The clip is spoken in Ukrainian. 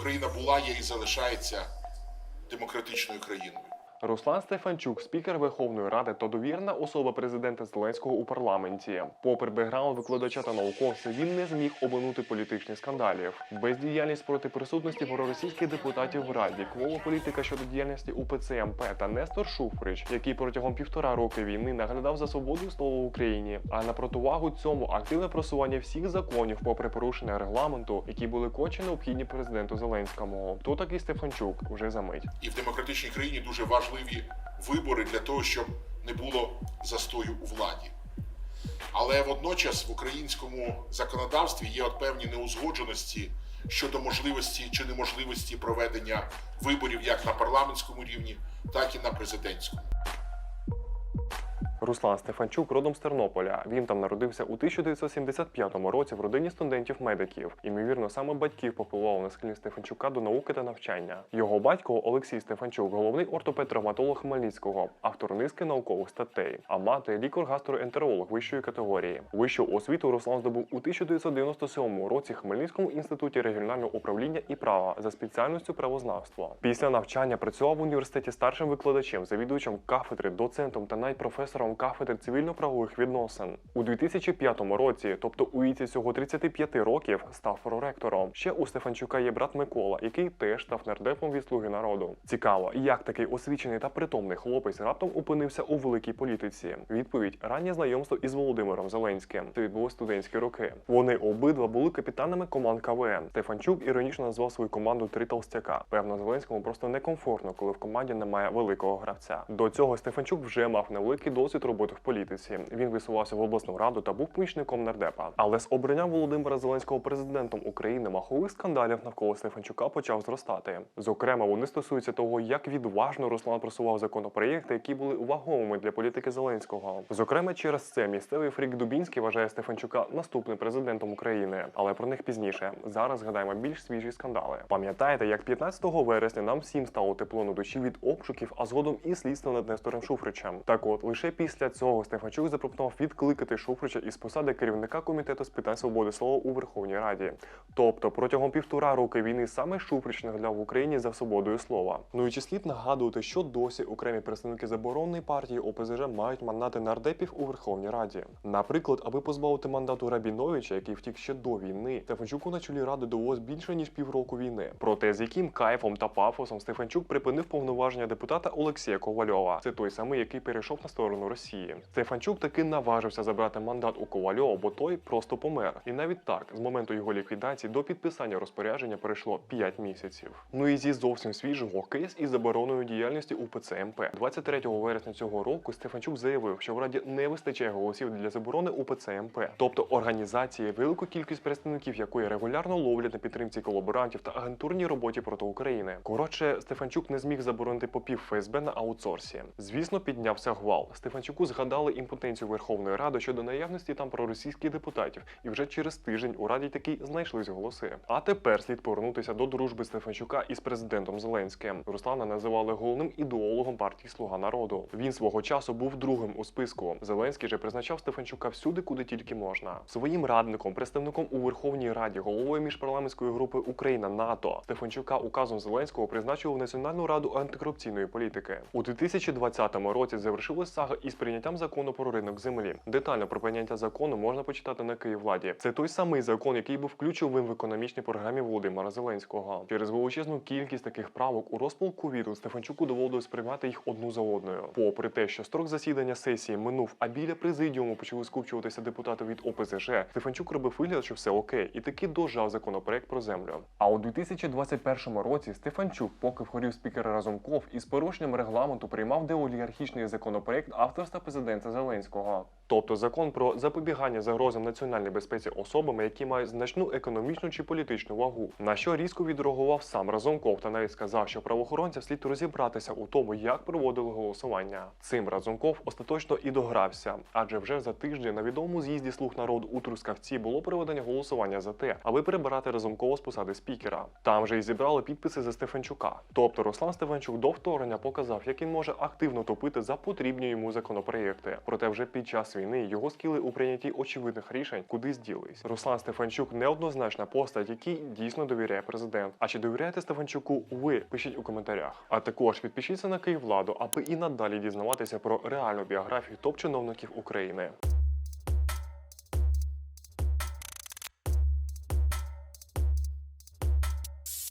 Україна була, є і залишається демократичною країною. Руслан Стефанчук, спікер Верховної Ради та довірна особа президента Зеленського у парламенті. Попри бекграунд викладача та науковця, він не зміг обминути політичних скандалів. Бездіяльність проти присутності проросійських депутатів в Раді, квола політика щодо діяльності УПЦ МП та Нестор Шуфрич, який протягом півтора роки війни наглядав за свободу слова в Україні. А на противагу цьому активне просування всіх законів, попри порушення регламенту, які були конче необхідні президенту Зеленському. То такий Стефанчук вже за мить. І в демократичній країні дуже важливі вибори для того, щоб не було застою у владі. Але водночас в українському законодавстві є от певні неузгодженості щодо можливості чи неможливості проведення виборів як на парламентському рівні, так і на президентському. Руслан Стефанчук родом з Тернополя. Він там народився у 1975 році в родині студентів-медиків. Імовірно, саме батьків попливав на схильність Стефанчука до науки та навчання. Його батько Олексій Стефанчук, головний ортопед-травматолог Хмельницького, автор низки наукових статей, а мати лікар-гастроентеролог вищої категорії. Вищу освіту Руслан здобув у 1997 році в Хмельницькому інституті регіонального управління і права за спеціальністю правознавство. Після навчання працював в університеті старшим викладачем, завідувачем кафедри, доцентом та навіть професором кафедри цивільно-правових відносин. У 2005 році, тобто у віці всього 35 років, став проректором. Ще у Стефанчука є брат Микола, який теж став нардепом від слуги народу. Цікаво, як такий освічений та притомний хлопець раптом опинився у великій політиці. Відповідь раннє знайомство із Володимиром Зеленським. Це відбулось студентські роки. Вони обидва були капітанами команд КВН. Стефанчук іронічно назвав свою команду Три толстяка. Певно, Зеленському просто некомфортно, коли в команді немає великого гравця. До цього Стефанчук вже мав невеликий досвід роботи в політиці. Він висувався в обласну раду та був помічником нардепа. Але з обранням Володимира Зеленського президентом України махових скандалів навколо Стефанчука почав зростати. Зокрема, вони стосуються того, як відважно Руслан просував законопроєкти, які були вагомими для політики Зеленського. Зокрема, через це місцевий фрік Дубінський вважає Стефанчука наступним президентом України. Але про них пізніше. Зараз згадаємо більш свіжі скандали. Пам'ятаєте, як 15 вересня нам всім стало тепло на душі від обшуків, а згодом і слідства над Нестором Шуфричем. Так от лише після цього Стефанчук запропонував відкликати Шуфрича із посади керівника комітету з питань свободи слова у Верховній Раді. Тобто протягом півтора роки війни саме Шуфрич наглядав в Україні за свободою слова. Ну і чи слід нагадувати, що досі окремі представники заборонної партії ОПЗЖ мають мандати нардепів у Верховній Раді. Наприклад, аби позбавити мандату Рабіновича, який втік ще до війни, Стефанчуку на чолі ради довелось більше ніж півроку війни. Проте з яким кайфом та пафосом Стефанчук припинив повноваження депутата Олексія Ковальова. Це той самий, який перейшов на сторону Росії. Стефанчук таки наважився забрати мандат у Ковальова, бо той просто помер. І навіть так, з моменту його ліквідації до підписання розпорядження пройшло 5 місяців. Ну і зі зовсім свіжого кейс із забороною діяльності УПЦ МП. 23 вересня цього року Стефанчук заявив, що в раді не вистачає голосів для заборони УПЦ МП, тобто організації, велику кількість представників якої регулярно ловлять на підтримці колаборантів та агентурній роботі проти України. Коротше, Стефанчук не зміг заборонити попів ФСБ на аутсорсі. Звісно, піднявся гвал. Стефанчуку згадали імпотенцію Верховної Ради щодо наявності там проросійських депутатів, і вже через тиждень у раді таки знайшлись голоси. А тепер слід повернутися до дружби Стефанчука із президентом Зеленським. Руслана називали головним ідеологом партії Слуга народу. Він свого часу був другим у списку. Зеленський же призначав Стефанчука всюди, куди тільки можна. Своїм радником, представником у Верховній Раді, головою міжпарламентської групи Україна НАТО Стефанчука указом Зеленського призначили в Національну раду антикорупційної політики. У 2020 році завершилась сага із прийняттям закону про ринок землі. Детально про прийняття закону можна почитати на Київладі. Це той самий закон, який був ключовим в економічній програмі Володимира Зеленського. Через величезну кількість таких правок у розпал ковіду Стефанчуку доводилось приймати їх одну за одною. Попри те, що строк засідання сесії минув, а біля президіуму почали скупчуватися депутати від ОПЗЖ, Стефанчук робив вигляд, що все окей, і таки дожав законопроект про землю. А у 2021 році Стефанчук, поки вхорів спікер Разумков, із порушенням регламенту приймав деолігархічний законопроект авторства президента Зеленського. Тобто закон про запобігання загрозам національній безпеці особами, які мають значну економічну чи політичну вагу. На що різко відреагував сам Разумков та навіть сказав, що правоохоронцям слід розібратися у тому, як проводили голосування. Цим Разумков остаточно і догрався, адже вже за тиждень на відомому з'їзді слуг народу у Трускавці було проведення голосування за те, аби прибирати Разумкова з посади спікера. Там же й зібрали підписи за Стефанчука. Тобто Руслан Стефанчук до вторгнення показав, як він може активно топити за потрібні йому законопроєкти. Проте вже під час війни його скіли у прийнятті очевидних рішень куди зділись. Руслан Стефанчук неоднозначна постать, якій дійсно довіряє президент. А чи довіряєте Стефанчуку ви? Пишіть у коментарях. А також підпишіться на Київладу, аби і надалі дізнаватися про реальну біографію топ-чиновників України.